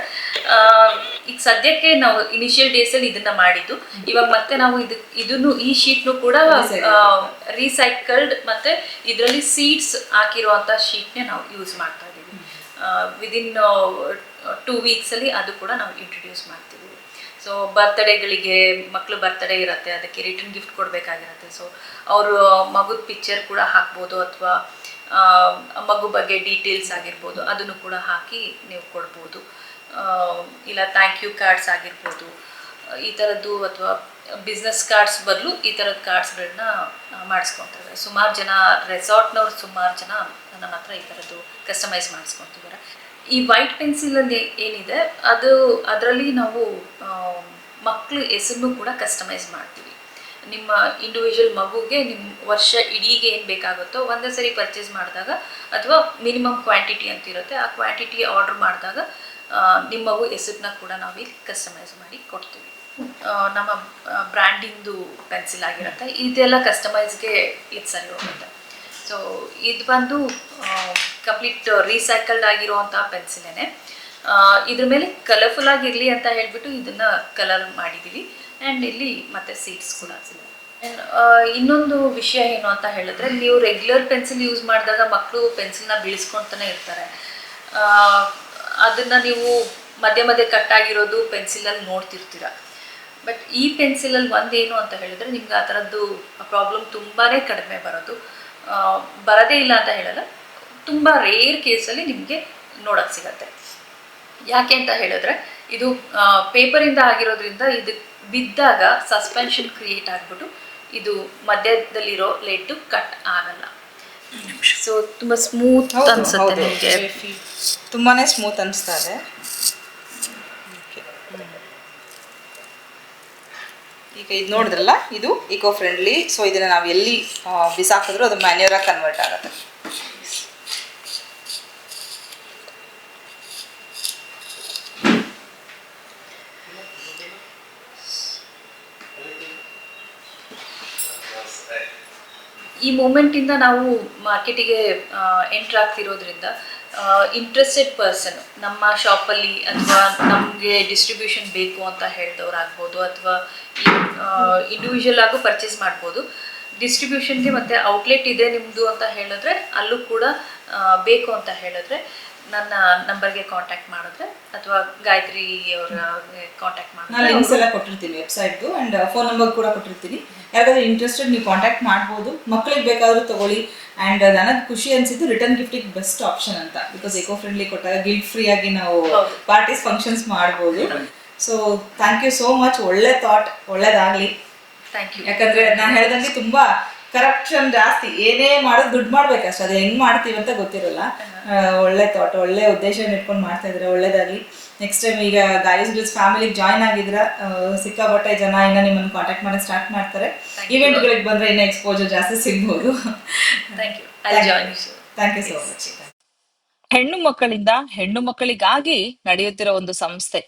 Speaker 2: ಈಗ ಸದ್ಯಕ್ಕೆ ನಾವು ಇನಿಷಿಯಲ್ ಡೇಸಲ್ಲಿ ಇದನ್ನ ಮಾಡಿದ್ದು. ಇವಾಗ ಮತ್ತೆ ನಾವು ಇದು, ಇದನ್ನು ಈ ಶೀಟ್ನು ಕೂಡ ರೀಸೈಕಲ್ಡ್ ಮತ್ತೆ ಇದರಲ್ಲಿ ಸೀಡ್ಸ್ ಹಾಕಿರುವಂಥ ಶೀಟ್ನೇ ನಾವು ಯೂಸ್ ಮಾಡ್ತಾ ಇದ್ದೀವಿ ವಿದಿನ್ ಟೂ ವೀಕ್ಸಲ್ಲಿ ಅದು ಕೂಡ ನಾವು ಇಂಟ್ರೊಡ್ಯೂಸ್ ಮಾಡ್ತೀವಿ ಸೊ ಬರ್ತ್ಡೇಗಳಿಗೆ ಮಕ್ಕಳು ಬರ್ತ್ಡೇ ಇರುತ್ತೆ, ಅದಕ್ಕೆ ರಿಟರ್ನ್ ಗಿಫ್ಟ್ ಕೊಡಬೇಕಾಗಿರುತ್ತೆ. ಸೊ ಅವರು ಮಗುದ ಪಿಕ್ಚರ್ ಕೂಡ ಹಾಕ್ಬೋದು ಅಥವಾ ಮಗು ಬಗ್ಗೆ ಡೀಟೇಲ್ಸ್ ಆಗಿರ್ಬೋದು, ಅದನ್ನು ಕೂಡ ಹಾಕಿ ನೀವು ಕೊಡ್ಬೋದು. ಇಲ್ಲ ಥ್ಯಾಂಕ್ ಯು ಕಾರ್ಡ್ಸ್ ಆಗಿರ್ಬೋದು. ಈ ಥರದ್ದು ಅಥವಾ ಬಿಸ್ನೆಸ್ ಕಾರ್ಡ್ಸ್ ಬದಲು ಈ ಥರದ ಕಾರ್ಡ್ಸ್ಗಳನ್ನ ಮಾಡಿಸ್ಕೊತಾರೆ ಸುಮಾರು ಜನ ರೆಸಾರ್ಟ್ನವ್ರು ಸುಮಾರು ಜನ ನನ್ನ ಹತ್ರ ಈ ಥರದ್ದು ಕಸ್ಟಮೈಸ್ ಮಾಡಿಸ್ಕೊತಿದ್ದಾರೆ. ಈ ವೈಟ್ ಪೆನ್ಸಿಲಲ್ಲಿ ಏನಿದೆ, ಅದು ಅದರಲ್ಲಿ ನಾವು ಮಕ್ಕಳು ಹೆಸರನ್ನು ಕೂಡ ಕಸ್ಟಮೈಸ್ ಮಾಡ್ತೀವಿ. ನಿಮ್ಮ ಇಂಡಿವಿಜುವಲ್ ಮಗುಗೆ ನಿಮ್ಮ ವರ್ಷ ಇಡೀಗೆ ಏನು ಬೇಕಾಗುತ್ತೋ ಒಂದೇ ಸರಿ ಪರ್ಚೇಸ್ ಮಾಡಿದಾಗ ಅಥವಾ ಮಿನಿಮಮ್ ಕ್ವಾಂಟಿಟಿ ಅಂತ ಇರುತ್ತೆ ಆ ಕ್ವಾಂಟಿಟಿ ಆರ್ಡರ್ ಮಾಡಿದಾಗ ನಿಮ್ಮ ಮಗು ಹೆಸರನ್ನ ಕೂಡ ನಾವಿಲ್ಲಿ ಕಸ್ಟಮೈಸ್ ಮಾಡಿ ಕೊಡ್ತೀವಿ. ನಮ್ಮ ಬ್ರ್ಯಾಂಡಿಂದು ಪೆನ್ಸಿಲ್ ಆಗಿರುತ್ತೆ. ಇದೆಲ್ಲ ಕಸ್ಟಮೈಸ್ಗೆ ಇದು ಸರಿ ಹೋಗುತ್ತೆ. ಸೊ ಇದು ಬಂದು ಕಂಪ್ಲೀಟ್ ರೀಸೈಕಲ್ಡ್ ಆಗಿರುವಂತಹ ಪೆನ್ಸಿಲೇನೆ. ಇದ್ರ ಮೇಲೆ ಕಲರ್ಫುಲ್ ಆಗಿರಲಿ ಅಂತ ಹೇಳ್ಬಿಟ್ಟು ಇದನ್ನ ಕಲರ್ ಮಾಡಿದೀವಿ. ಆ್ಯಂಡ್ ಇಲ್ಲಿ ಮತ್ತೆ ಸೀಟ್ಸ್ ಕೂಡ ಹಾಕ್ಸಿದ್ದೀವಿ ಇನ್ನೊಂದು ವಿಷಯ ಏನು ಅಂತ ಹೇಳಿದ್ರೆ, ನೀವು ರೆಗ್ಯುಲರ್ ಪೆನ್ಸಿಲ್ ಯೂಸ್ ಮಾಡಿದಾಗ ಮಕ್ಕಳು ಪೆನ್ಸಿಲ್ನ ಬೀಳಿಸ್ಕೊಂತಾನೆ ಇರ್ತಾರೆ. ಅದನ್ನು ನೀವು ಮಧ್ಯೆ ಮಧ್ಯೆ ಕಟ್ಟಾಗಿರೋದು ಪೆನ್ಸಿಲಲ್ಲಿ ನೋಡ್ತಿರ್ತೀರ. ಬಟ್ ಈ ಪೆನ್ಸಿಲಲ್ಲಿ ಒಂದೇನು ಅಂತ ಹೇಳಿದ್ರೆ, ನಿಮ್ಗೆ ಆ ಥರದ್ದು ಪ್ರಾಬ್ಲಮ್ ತುಂಬಾ ಕಡಿಮೆ ಬರದೇ. ಬರೋದೇ ಇಲ್ಲ ಅಂತ ಹೇಳಲ್ಲ. ತುಂಬ ರೇರ್ ಕೇಸಲ್ಲಿ ನಿಮಗೆ ನೋಡೋಕ್ಕೆ ಸಿಗತ್ತೆ. ಯಾಕೆ ಅಂತ ಹೇಳಿದ್ರೆ ಇದು ಪೇಪರಿಂದ ಆಗಿರೋದ್ರಿಂದ ಇದು ಬಿದ್ದಾಗ ಸಸ್ಪೆನ್ಷನ್ ಕ್ರಿಯೇಟ್ ಆಗಿಬಿಟ್ಟು ಇದು ಮಧ್ಯದಲ್ಲಿರೋ ಲೇಟು ಕಟ್ ಆಗಲ್ಲ. ಸೊ ತುಂಬ ಸ್ಮೂತ್ ಅನ್ಸುತ್ತೆ ನಿಮಗೆ.
Speaker 3: ತುಂಬಾನೇ ಸ್ಮೂತ್ ಅನಿಸ್ತಾ ಇದೆ. ಈಗ ಇದು ನೋಡಿದ್ರಲ್ಲ ಇದು ಇಕೋ ಫ್ರೆಂಡ್ಲಿ ಸೊ ಇದನ್ನ ನಾವು ಎಲ್ಲಿ ಬಿಸಾಕಿದ್ರು ಅದು ಮ್ಯಾನ್ಯೂರಾಗಿ ಕನ್ವರ್ಟ್ ಆಗುತ್ತೆ.
Speaker 2: ಈ ಮೂಮೆಂಟಿಂದ ನಾವು ಮಾರ್ಕೆಟಿಗೆ ಎಂಟ್ರ್ ಆಗ್ತಿರೋದ್ರಿಂದ ಇಂಟ್ರೆಸ್ಟೆಡ್ ಪರ್ಸನ್ ನಮ್ಮ ಶಾಪಲ್ಲಿ ಅಥವಾ ನಮಗೆ ಡಿಸ್ಟ್ರಿಬ್ಯೂಷನ್ ಬೇಕು ಅಂತ ಹೇಳ್ದವ್ರಾಗ್ಬೋದು ಅಥವಾ ಇಂಡಿವಿಜುವಲ್ ಆಗು ಪರ್ಚೇಸ್ ಮಾಡ್ಬೋದು. ಡಿಸ್ಟ್ರಿಬ್ಯೂಷನ್ಗೆ ಮತ್ತು ಔಟ್ಲೆಟ್ ಇದೆ ನಿಮ್ಮದು ಅಂತ ಹೇಳಿದ್ರೆ, ಅಲ್ಲೂ ಕೂಡ ಬೇಕು ಅಂತ ಹೇಳಿದ್ರೆ ನನ್ನ ನಂಬರ್ಗೆ ಕಾಂಟ್ಯಾಕ್ಟ್ ಮಾಡಿದ್ರೆ ಅಥವಾ ಗಾಯತ್ರಿ ಅವರ ಕಾಂಟ್ಯಾಕ್ಟ್
Speaker 3: ನಾನು
Speaker 2: ಮಾಡಿದ್ರೆ.
Speaker 3: ಲಿಂಕ್ಸ್ ಎಲ್ಲ ಕೊಟ್ಟಿರ್ತೀನಿ ವೆಬ್ಸೈಟ್ದು ಆ್ಯಂಡ್ ಫೋನ್ ನಂಬರ್ ಕೂಡ ಕೊಟ್ಟಿರ್ತೀನಿ. ಯಾರಾದ್ರೂ ಇಂಟ್ರೆಸ್ಟೆಡ್ ನೀವು ಕಾಂಟ್ಯಾಕ್ಟ್ ಮಾಡ್ಬೋದು. ಮಕ್ಕಳಿಗೆ ಬೇಕಾದರೂ ತಗೊಳ್ಳಿ. ಆ್ಯಂಡ್ ನನಗೆ ಖುಷಿ ಅನಿಸಿದ್ದು ರಿಟರ್ನ್ ಗಿಫ್ಟಿಗೆ ಬೆಸ್ಟ್ ಆಪ್ಷನ್ ಅಂತ. ಬಿಕಾಸ್ ಎಕೋ ಫ್ರೆಂಡ್ಲಿ ಕೊಟ್ಟಾಗ ಗಿಲ್ಟ್ ಫ್ರೀ ಆಗಿ ನಾವು. ಪಾರ್ಟೀಸ್ ಫಂಕ್ಷನ್ಸ್ ಮಾಡ್ಬೋದು. So thank you so much ಒಳ್ಳೆ ಥಾಟ್ ಒಳ್ಳೇದಾಗಲಿ.
Speaker 2: ಥ್ಯಾಂಕ್ ಯು
Speaker 3: ಯಾಕಂದ್ರೆ ನಾನು ಹೇಳ್ದಂಗೆ ತುಂಬಾ ಕರಪ್ಷನ್ ಜಾಸ್ತಿ ಏನೇ ಮಾಡೋದು ದುಡ್ಡು ಮಾಡ್ಬೇಕಷ್ಟೇ ಅದು ಹೆಂಗ್ ಮಾಡ್ತೀವಿ ಅಂತ ಗೊತ್ತಿರಲ್ಲ. ಒಳ್ಳೆ ತೋಟ ಒಳ್ಳೆ ಉದ್ದೇಶ ಇಟ್ಕೊಂಡು ಮಾಡ್ತಾ ಇದ್ರೆ ಒಳ್ಳೇದಾಗ್ಲಿ. ನೆಕ್ಸ್ಟ್ ಟೈಮ್ ಈಗ ಗಾಯಸ್ ಗಿಲ್ಸ್ ಫ್ಯಾಮಿಲಿಗೆ ಜಾಯ್ನ್ ಆಗಿದ್ರ ಸಿಕ್ಕಾಪಟ್ಟೆ ಜನ ಇನ್ನ ನಿಮ್ಮನ್ನು ಕಾಂಟ್ಯಾಕ್ಟ್ ಮಾಡಕ್ ಸ್ಟಾರ್ಟ್ ಮಾಡ್ತಾರೆ. ಇವೆಂಟ್ಗಳಿಗೆ ಬಂದ್ರೆ ಇನ್ನ ಎಕ್ಸ್ಪೋಜರ್ ಜಾಸ್ತಿ ಸಿಗ್ಬೋದು.
Speaker 2: Thank you I join you
Speaker 3: thank you so much
Speaker 1: ಹೆಣ್ಣು ಮಕ್ಕಳಿಂದ ಹೆಣ್ಣು ಮಕ್ಕಳಿಗಾಗಿ ನಡೆಯುತ್ತಿರೋ ಒಂದು ಸಂಸ್ಥೆ.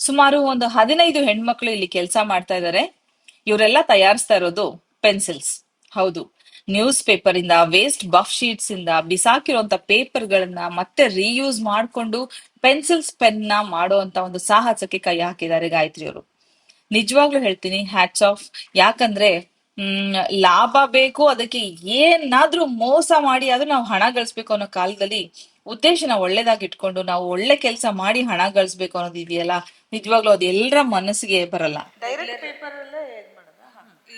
Speaker 1: ಸುಮಾರು ಒಂದು ಹದಿನೈದು ಹೆಣ್ಮಕ್ಳು ಇಲ್ಲಿ ಕೆಲಸ ಮಾಡ್ತಾ ಇದ್ದಾರೆ ಇವರೆಲ್ಲ ತಯಾರಿಸ್ತಾ ಇರೋದು ಪೆನ್ಸಿಲ್ಸ್ ಹೌದು. ನ್ಯೂಸ್ ಪೇಪರ್ ಇಂದ ವೇಸ್ಟ್ ಬಫ್ ಶೀಟ್ಸ್ ಇಂದ ಬಿಸಾಕಿರುವಂತ ಪೇಪರ್ ಗಳನ್ನ ಮತ್ತೆ ರೀಯೂಸ್ ಮಾಡ್ಕೊಂಡು ಪೆನ್ಸಿಲ್ಸ್ ಪೆನ್ನ ಮಾಡುವಂತ ಒಂದು ಸಾಹಸಕ್ಕೆ ಕೈ ಹಾಕಿದ್ದಾರೆ ಗಾಯತ್ರಿಯವರು. ನಿಜವಾಗ್ಲೂ ಹೇಳ್ತೀನಿ ಹ್ಯಾಟ್ಸ್ ಆಫ್ ಯಾಕಂದ್ರೆ, ಹ್ಮ್, ಲಾಭ ಬೇಕು, ಅದಕ್ಕೆ ಏನಾದ್ರೂ ಮೋಸ ಮಾಡಿ ಆದ್ರೂ ನಾವು ಹಣ ಗಳಿಸ್ಬೇಕು ಅನ್ನೋ ಕಾಲದಲ್ಲಿ ಉದ್ದೇಶನ ಒಳ್ಳೇದಾಗಿ ಇಟ್ಕೊಂಡು ನಾವು ಒಳ್ಳೆ ಕೆಲಸ ಮಾಡಿ ಹಣ ಗಳಿಸ್ಬೇಕು ಅನ್ನೋದು ಇದೆಯಲ್ಲ, ನಿಜವಾಗ್ಲೂ ಅದು ಎಲ್ಲರ ಮನಸ್ಸಿಗೆ ಬರಲ್ಲ.
Speaker 2: ಡೈರೆಕ್ಟ್ ಪೇಪರಲ್ಲೇ ಇದು ಮಾಡೋದಾ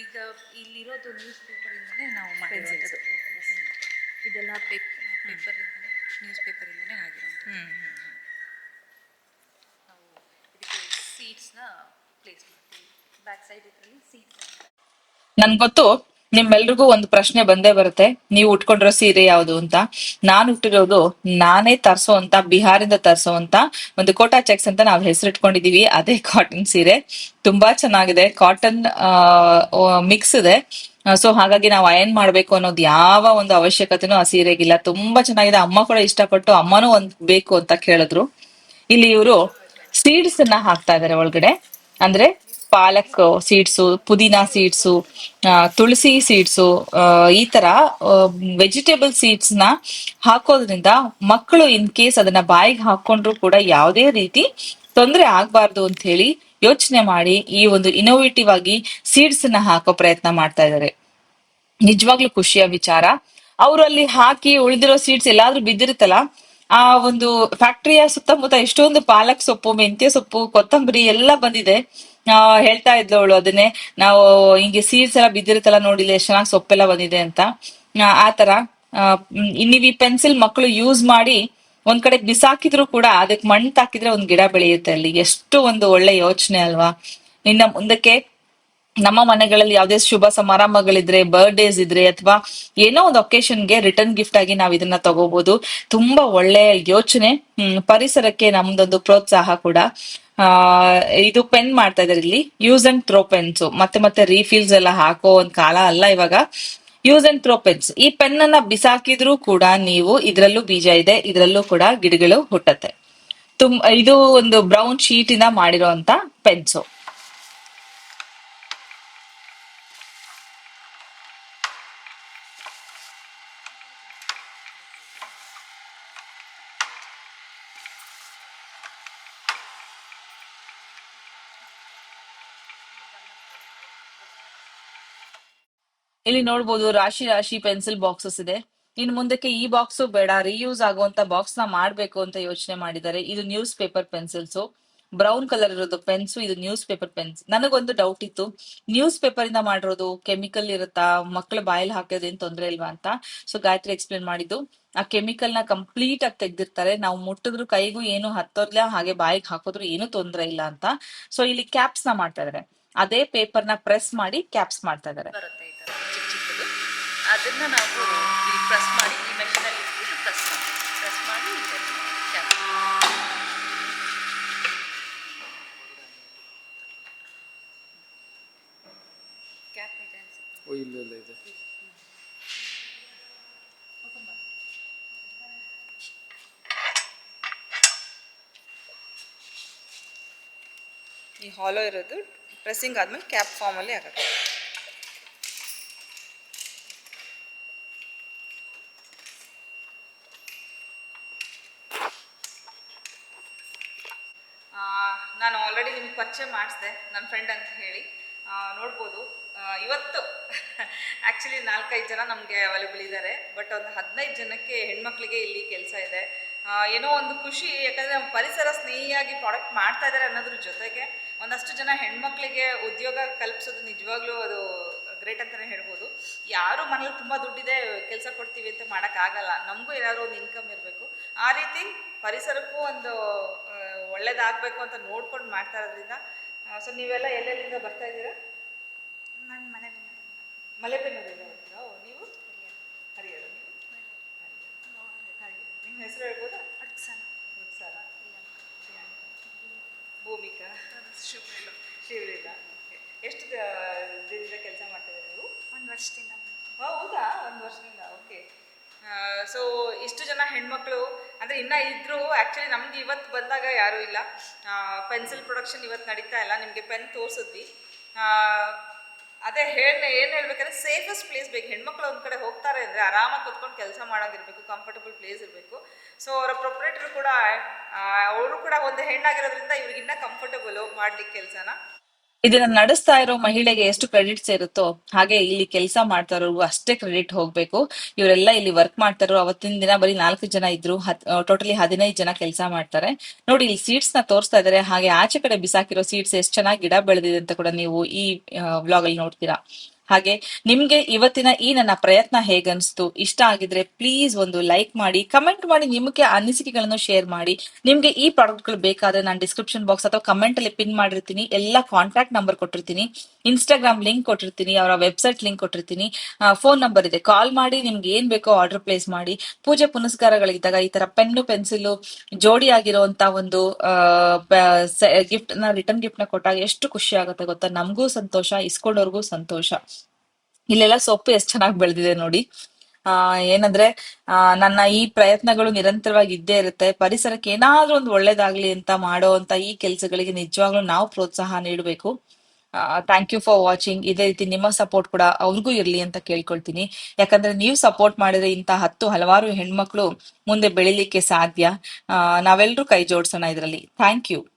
Speaker 2: ಈಗ ಇಲ್ಲಿರೋದು ಪೇಪರಿಂದನೇ ನಾವು ಮಾಡಿರೋದು ಇದೆಲ್ಲ ಪೇಪ್ ಪೇಪರಿಂದನೇ ನ್ಯೂಸ್ ಪೇಪರಿಂದನೇ ಆಗಿರೋದು ನಾವು ಇದಕ್ಕೆ ಸೀಡ್ಸ್ನ ಪ್ಲೇಸ್ ಮಾಡ್ತೀವಿ. ಬ್ಯಾಕ್ ಸೈಡ್ ಇದರಲ್ಲಿ ಸೀಡ್ಸ್
Speaker 1: ನನ್ ಗೊತ್ತು ನಿಮ್ಮೆಲ್ರಿಗೂ ಒಂದು ಪ್ರಶ್ನೆ ಬಂದೇ ಬರುತ್ತೆ. ನೀವು ಉಟ್ಕೊಂಡಿರೋ ಸೀರೆ ಯಾವುದು ಅಂತ. ನಾನು ಉಟ್ಟಿರೋದು ನಾನೇ ತರ್ಸೋ ಅಂತ ಬಿಹಾರಿಂದ ತರಿಸೋ ಅಂತ. ಒಂದು ಕೋಟಾ ಚೆಕ್ಸ್ ಅಂತ ನಾವು ಹೆಸರಿಟ್ಕೊಂಡಿದೀವಿ ಅದೇ ಕಾಟನ್ ಸೀರೆ. ತುಂಬಾ ಚೆನ್ನಾಗಿದೆ. ಕಾಟನ್ ಮಿಕ್ಸ್ ಇದೆ. ಸೊ ಹಾಗಾಗಿ ನಾವು ಅಯನ್ ಮಾಡ್ಬೇಕು ಅನ್ನೋದು ಯಾವ ಒಂದು ಅವಶ್ಯಕತೆನೂ ಆ ಸೀರೆಗಿಲ್ಲ ತುಂಬಾ ಚೆನ್ನಾಗಿದೆ. ಅಮ್ಮ ಕೂಡ ಇಷ್ಟಪಟ್ಟು ಅಮ್ಮನೂ ಒಂದ್ ಬೇಕು ಅಂತ ಕೇಳಿದ್ರು. ಇಲ್ಲಿ ಇವರು ಸೀಡ್ಸ್ ಅನ್ನ ಹಾಕ್ತಾ ಇದಾರೆ ಒಳಗಡೆ. ಅಂದ್ರೆ ಪಾಲಕ್ ಸೀಡ್ಸು ಪುದೀನಾ ಸೀಡ್ಸು ತುಳಸಿ ಸೀಡ್ಸು ಈ ತರ ವೆಜಿಟೇಬಲ್ ಸೀಡ್ಸ್ನ ಹಾಕೋದ್ರಿಂದ ಮಕ್ಕಳು ಇನ್ ಕೇಸ್ ಅದನ್ನ ಬಾಯಿಗೆ ಹಾಕೊಂಡ್ರು ಕೂಡ ಯಾವುದೇ ರೀತಿ ತೊಂದರೆ ಆಗ್ಬಾರ್ದು ಅಂತ ಹೇಳಿ ಯೋಚನೆ ಮಾಡಿ ಈ ಒಂದು ಇನೋವೇಟಿವ್ ಆಗಿ ಸೀಡ್ಸ್ನ ಹಾಕೋ ಪ್ರಯತ್ನ ಮಾಡ್ತಾ ಇದ್ದಾರೆ. ನಿಜವಾಗ್ಲೂ ಖುಷಿಯ ವಿಚಾರ. ಅವರು ಅಲ್ಲಿ ಹಾಕಿ ಉಳಿದಿರೋ ಸೀಡ್ಸ್ ಎಲ್ಲಾದ್ರೂ ಬಿದ್ದಿರುತ್ತಲ್ಲ ಆ ಒಂದು ಫ್ಯಾಕ್ಟರಿಯ ಸುತ್ತಮುತ್ತ ಎಷ್ಟೊಂದು ಪಾಲಕ್ ಸೊಪ್ಪು ಮೆಂತ್ಯ ಸೊಪ್ಪು ಕೊತ್ತಂಬರಿ ಎಲ್ಲ ಬಂದಿದೆ. ಆ ಹೇಳ್ತಾ ಇದ್ಲು ಅವಳು ಅದನ್ನೇ ನಾವು ಹಿಂಗೆ ಸೀಡ್ಸ್ ಎಲ್ಲ ಬಿದ್ದಿರುತ್ತಲ್ಲ ನೋಡಿಲ್ಲ ಎಷ್ಟು ಚೆನ್ನಾಗಿ ಸೊಪ್ಪೆಲ್ಲ ಬಂದಿದೆ ಅಂತ. ಆ, ತರ ಈ ಪೆನ್ಸಿಲ್ ಮಕ್ಕಳು ಯೂಸ್ ಮಾಡಿ ಒಂದ್ ಕಡೆ ಬಿಸಾಕಿದ್ರು ಕೂಡ ಅದಕ್ಕೆ ಮಣ್ಣು ತಾಕಿದ್ರೆ ಒಂದ್ ಗಿಡ ಬೆಳೆಯುತ್ತೆ ಅಲ್ಲಿ. ಎಷ್ಟು ಒಂದು ಒಳ್ಳೆ ಯೋಚನೆ ಅಲ್ವಾ? ಇನ್ನ ಮುಂದಕ್ಕೆ ನಮ್ಮ ಮನೆಗಳಲ್ಲಿ ಯಾವುದೇ ಶುಭ ಸಮಾರಂಭಗಳಿದ್ರೆ ಬರ್ಡೇಸ್ ಇದ್ರೆ ಅಥವಾ ಏನೋ ಒಂದು ಒಕೇಶನ್ಗೆ ರಿಟರ್ನ್ ಗಿಫ್ಟ್ ಆಗಿ ನಾವ್ ಇದನ್ನ ತಗೋಬಹುದು ತುಂಬಾ ಒಳ್ಳೆ ಯೋಚನೆ ಪರಿಸರಕ್ಕೆ ನಮ್ದೊಂದು ಪ್ರೋತ್ಸಾಹ ಕೂಡ. ಇದು ಪೆನ್ ಮಾಡ್ತಾ ಇದಾರೆ ಇಲ್ಲಿ. ಯೂಸ್ ಅಂಡ್ ಥ್ರೋ ಪೆನ್ಸ್ ಮತ್ತೆ ಮತ್ತೆ ರೀಫಿಲ್ಸ್ ಎಲ್ಲ ಹಾಕೋ ಒಂದ್ ಕಾಲ ಅಲ್ಲ ಇವಾಗ. ಯೂಸ್ ಅಂಡ್ ಥ್ರೋ ಪೆನ್ಸ್ ಈ ಪೆನ್ ಅನ್ನ ಬಿಸಾಕಿದ್ರು ಕೂಡ ನೀವು ಇದ್ರಲ್ಲೂ ಬೀಜ ಇದೆ, ಇದ್ರಲ್ಲೂ ಕೂಡ ಗಿಡಗಳು ಹುಟ್ಟತ್ತೆ. ತುಂಬ ಇದು ಒಂದು ಬ್ರೌನ್ ಶೀಟ್ ಇಂದ ಮಾಡಿರೋಂತ ಪೆನ್ಸು ಇಲ್ಲಿ ನೋಡ್ಬೋದು ರಾಶಿ ರಾಶಿ ಪೆನ್ಸಿಲ್ ಬಾಕ್ಸಸ್ ಇದೆ. ಇನ್ ಮುಂದಕ್ಕೆ ಈ ಬಾಕ್ಸ್ ಬೇಡ, ರೀಯೂಸ್ ಆಗುವಂತ ಬಾಕ್ಸ್ನ ಮಾಡ್ಬೇಕು ಅಂತ ಯೋಚನೆ ಮಾಡಿದ್ದಾರೆ. ಇದು news paper pencils. Brown colour ಇರೋದು ಪೆನ್ಸು, ಇದು ನ್ಯೂಸ್ ಪೇಪರ್ ಪೆನ್ಸ್. ನನಗೊಂದು ಡೌಟ್ ಇತ್ತು. ನ್ಯೂಸ್ ಪೇಪರ್ ಇಂದ ಮಾಡಿರೋದು ಕೆಮಿಕಲ್ ಇರುತ್ತಾ? ಮಕ್ಕಳ ಬಾಯಲ್ಲಿ ಹಾಕೋದೇನು ತೊಂದ್ರೆ ಇಲ್ವಾ ಅಂತ? ಸೊ ಗಾಯತ್ರಿ ಎಕ್ಸ್ಪ್ಲೇನ್ ಮಾಡಿದ್ದು. ಆ ಕೆಮಿಕಲ್ನ ಕಂಪ್ಲೀಟ್ ಆಗಿ ತೆಗ್ದಿರ್ತಾರೆ. ನಾವು ಮುಟ್ಟಿದ್ರು ಕೈಗೂ ಏನು ಹತ್ತೋದ್ಲ ಹಾಗೆ ಬಾಯಿಗೆ ಹಾಕೋದ್ರು ಏನು ತೊಂದ್ರೆ ಇಲ್ಲ ಅಂತ. ಸೊ ಇಲ್ಲಿ ಕ್ಯಾಪ್ಸ್ನ ಮಾಡ್ತಾ ಇದಾರೆ. ಅದೇ ಪೇಪರ್ನ ಪ್ರೆಸ್ ಮಾಡಿ ಕ್ಯಾಪ್ಸ್ ಮಾಡ್ತಾ ಇದಾರೆ.
Speaker 2: ಚಿಕ್ಕ ಚಿಕ್ಕದು ಅದನ್ನು ನಾವು ಈ ಪ್ರೆಸ್ ಮಾಡಿ ಈ ಮೆಷಿನಲ್ಲಿ ಇಟ್ಬಿಟ್ಟು ಪ್ರೆಸ್ ಮಾಡಿ. ಪ್ರೆಸ್ ಮಾಡಿ ಇದನ್ನು ಕ್ಯಾಪ್ ಕ್ಯಾಪ್ ಇದೆ ಅನ್ಸುತ್ತೆ.
Speaker 4: ಓ ಇಲ್ಲ ಇಲ್ಲ ಇದೆ.
Speaker 1: ಈ ಹಾಲೋ ಇರೋದು ಪ್ರೆಸ್ಸಿಂಗ್ ಆದ್ಮೇಲೆ ಕ್ಯಾಪ್ ಫಾರ್ಮಲ್ಲಿ ಆಗುತ್ತೆ ನಾನು ಆಲ್ರೆಡಿ ನಿಮ್ಗೆ ಪರಿಚಯ ಮಾಡಿಸಿದೆ ನನ್ನ ಫ್ರೆಂಡ್ ಅಂತ ಹೇಳಿ. ನೋಡ್ಬೋದು. ಇವತ್ತು [laughs] ಆ್ಯಕ್ಚುಲಿ ನಾಲ್ಕೈದು ಜನ ನಮಗೆ ಅವೈಲೇಬಲ್ ಇದ್ದಾರೆ ಬಟ್ ಒಂದು ಹದಿನೈದು ಜನಕ್ಕೆ ಹೆಣ್ಮಕ್ಳಿಗೆ ಇಲ್ಲಿ ಕೆಲಸ ಇದೆ. ಏನೋ ಒಂದು ಖುಷಿ, ಯಾಕಂದರೆ ಪರಿಸರ ಸ್ನೇಹಿಯಾಗಿ ಪ್ರಾಡಕ್ಟ್ ಮಾಡ್ತಾ ಇದ್ದಾರೆ ಅನ್ನೋದ್ರ ಜೊತೆಗೆ ಒಂದಷ್ಟು ಜನ ಹೆಣ್ಮಕ್ಳಿಗೆ ಉದ್ಯೋಗ ಕಲ್ಪಿಸೋದು ನಿಜವಾಗ್ಲೂ ಅದು ಗ್ರೇಟ್ ಅಂತಲೇ ಹೇಳ್ಬೋದು. ಯಾರು ಮನೇಲಿ ತುಂಬ ದುಡ್ಡಿದೆ, ಕೆಲಸ ಕೊಡ್ತೀವಿ ಅಂತ ಮಾಡೋಕ್ಕಾಗಲ್ಲ. ನಮಗೂ ಏನಾದರೂ ಒಂದು ಇನ್ಕಮ್ ಇರಬೇಕು. ಆ ರೀತಿ ಪರಿಸರಕ್ಕೂ ಒಂದು ಒಳ್ಳೇದಾಗಬೇಕು ಅಂತ ನೋಡ್ಕೊಂಡು ಮಾಡ್ತಾ ಇರೋದ್ರಿಂದ ಸೊ ನೀವೆಲ್ಲ ಎಲ್ಲೆಲ್ಲಿಂದ ಬರ್ತಾ ಇದ್ದೀರಾ?
Speaker 5: ನನ್ನ ಮನೆ
Speaker 1: ಮಲೆಬೆನ್ನೂರಿಂದ ಬರ್ತೀರಾ ಓ, ನೀವು? ಹರಿಯೋದು ನೀವು? ನಿಮ್ಮ ಹೆಸರು ಹೇಳ್ಬೋದಾ?
Speaker 5: ಅಡ್ಸನ
Speaker 1: ರುಕ್ಸಾರ ಭೂಮಿಕಾ? ಶಿವಲೀಲ ಓಕೆ ಎಷ್ಟು ದಿನದಿಂದ ಕೆಲಸ ಮಾಡ್ತಿದ್ದೀರಿ ನೀವು?
Speaker 5: ಒಂದು ವರ್ಷದಿಂದ.
Speaker 1: ಹೌದಾ? ಒಂದು ವರ್ಷದಿಂದ. ಓಕೆ ಸೊ ಇಷ್ಟು ಜನ ಹೆಣ್ಮಕ್ಳು ಅಂದರೆ ಇನ್ನ ಇದ್ರು ಆ್ಯಕ್ಚುಲಿ ನಮ್ಗೆ ಇವತ್ತು ಬಂದಾಗ ಯಾರೂ ಇಲ್ಲ. ಪೆನ್ಸಿಲ್ ಪ್ರೊಡಕ್ಷನ್ ಇವತ್ತು ನಡೀತಾ ಇಲ್ಲ. ನಿಮಗೆ ಪೆನ್ ತೋರಿಸಿದ್ವಿ. ಅದೇ ಹೇಳಿ ಏನು ಹೇಳ್ಬೇಕಂದ್ರೆ ಸೇಫೆಸ್ಟ್ ಪ್ಲೇಸ್ ಬೇಕು. ಹೆಣ್ಮಕ್ಳು ಒಂದು ಕಡೆ ಹೋಗ್ತಾರೆ ಅಂದರೆ ಆರಾಮಾಗಿ ಕೂತ್ಕೊಂಡು ಕೆಲಸ ಮಾಡೋಂಗಿರ್ಬೇಕು ಕಂಫರ್ಟಬಲ್ ಪ್ಲೇಸ್ ಇರಬೇಕು. ಸೊ ಅವರ ಪ್ರೊಪ್ರೇಟರ್ ಕೂಡ ಅವರು ಕೂಡ ಒಂದು ಹೆಣ್ಣಾಗಿರೋದ್ರಿಂದ ಇವ್ರಿಗಿನ್ನ ಕಂಫರ್ಟಬಲು ಮಾಡ್ಲಿಕ್ಕೆ ಕೆಲಸನ. ಇದನ್ನ ನಡೆಸ್ತಾ ಇರೋ ಮಹಿಳೆಗೆ ಎಷ್ಟು ಕ್ರೆಡಿಟ್ಸ್ ಇರುತ್ತೋ ಹಾಗೆ ಇಲ್ಲಿ ಕೆಲಸ ಮಾಡ್ತಾ ಇರೋರು ಅಷ್ಟೇ ಕ್ರೆಡಿಟ್ ಹೋಗ್ಬೇಕು. ಇವರೆಲ್ಲ ಇಲ್ಲಿ ವರ್ಕ್ ಮಾಡ್ತಾರೋ ಅವತ್ತಿನ ದಿನ ಬರೀ ನಾಲ್ಕು ಜನ ಇದ್ರು ಟೋಟಲಿ ಹದಿನೈದು ಜನ ಕೆಲಸ ಮಾಡ್ತಾರೆ. ನೋಡಿ ಇಲ್ಲಿ ಸೀಡ್ಸ್ನ ತೋರಿಸ್ತಾ ಇದಾರೆ, ಹಾಗೆ ಆಚೆ ಕಡೆ ಬಿಸಾಕಿರೋ ಸೀಡ್ಸ್ ಎಷ್ಟು ಚೆನ್ನಾಗಿ ಗಿಡ ಬೆಳೆದಿದೆ ಅಂತ ಕೂಡ ನೀವು ಈ ವ್ಲಾಗ್ ಅಲ್ಲಿ ನೋಡ್ತೀರಾ. ಹಾಗೆ ನಿಮ್ಗೆ ಇವತ್ತಿನ ಈ ನನ್ನ ಪ್ರಯತ್ನ ಹೇಗನ್ಸ್ತು? ಇಷ್ಟ ಆಗಿದ್ರೆ ಪ್ಲೀಸ್ ಒಂದು ಲೈಕ್ ಮಾಡಿ ಕಮೆಂಟ್ ಮಾಡಿ, ನಿಮಗೆ ಅನಿಸಿಕೆಗಳನ್ನು ಶೇರ್ ಮಾಡಿ. ನಿಮ್ಗೆ ಈ ಪ್ರಾಡಕ್ಟ್ಗಳು ಬೇಕಾದ್ರೆ ನಾನು ಡಿಸ್ಕ್ರಿಪ್ಷನ್ ಬಾಕ್ಸ್ ಅಥವಾ ಕಮೆಂಟ್ ಅಲ್ಲಿ ಪಿನ್ ಮಾಡಿರ್ತೀನಿ. ಎಲ್ಲ ಕಾಂಟ್ಯಾಕ್ಟ್ ನಂಬರ್ ಕೊಟ್ಟಿರ್ತೀನಿ. ಇನ್ಸ್ಟಾಗ್ರಾಮ್ ಲಿಂಕ್ ಕೊಟ್ಟಿರ್ತೀನಿ, ಅವರ ವೆಬ್ಸೈಟ್ ಲಿಂಕ್ ಕೊಟ್ಟಿರ್ತೀನಿ. ಫೋನ್ ನಂಬರ್ ಇದೆ. ಕಾಲ್ ಮಾಡಿ, ನಿಮ್ಗೆ ಏನ್ ಬೇಕೋ ಆರ್ಡರ್ ಪ್ಲೇಸ್ ಮಾಡಿ. ಪೂಜೆ ಪುನಸ್ಕಾರಗಳಿದ್ದಾಗ ಈ ತರ ಪೆನ್ನು ಪೆನ್ಸಿಲ್ ಜೋಡಿ ಆಗಿರುವಂತ ಒಂದು ಗಿಫ್ಟ್ನ ರಿಟರ್ನ್ ಗಿಫ್ಟ್ನ ಕೊಟ್ಟಾಗ ಎಷ್ಟು ಖುಷಿ ಆಗುತ್ತೆ ಗೊತ್ತಾ? ನಮಗೂ ಸಂತೋಷ ಇಸ್ಕೊಂಡವ್ರಿಗೂ ಸಂತೋಷ. ಇಲ್ಲೆಲ್ಲ ಸೊಪ್ಪು ಎಷ್ಟು ಚೆನ್ನಾಗಿ ಬೆಳೆದಿದೆ ನೋಡಿ. ಆ, ಏನಂದ್ರೆ, ಆ, ನನ್ನ ಈ ಪ್ರಯತ್ನಗಳು ನಿರಂತರವಾಗಿ ಇದ್ದೇ ಇರುತ್ತೆ. ಪರಿಸರಕ್ಕೆ ಏನಾದ್ರೂ ಒಂದು ಒಳ್ಳೇದಾಗ್ಲಿ ಅಂತ ಮಾಡೋ ಅಂತ ಈ ಕೆಲಸಗಳಿಗೆ ನಿಜವಾಗ್ಲೂ ನಾವು ಪ್ರೋತ್ಸಾಹ ನೀಡಬೇಕು. ಥ್ಯಾಂಕ್ ಯು ಫಾರ್ ವಾಚಿಂಗ್ ಇದೇ ರೀತಿ ನಿಮ್ಮ ಸಪೋರ್ಟ್ ಕೂಡ ಅವ್ರಿಗೂ ಇರ್ಲಿ ಅಂತ ಕೇಳ್ಕೊಳ್ತೀನಿ. ಯಾಕಂದ್ರೆ ನೀವು ಸಪೋರ್ಟ್ ಮಾಡಿದ್ರೆ ಇಂತ ಹತ್ತು ಹಲವಾರು ಹೆಣ್ಮಕ್ಳು ಮುಂದೆ ಬೆಳಿಲಿಕ್ಕೆ ಸಾಧ್ಯ. ನಾವೆಲ್ಲರೂ ಕೈ ಜೋಡಿಸೋಣ ಇದರಲ್ಲಿ. Thank you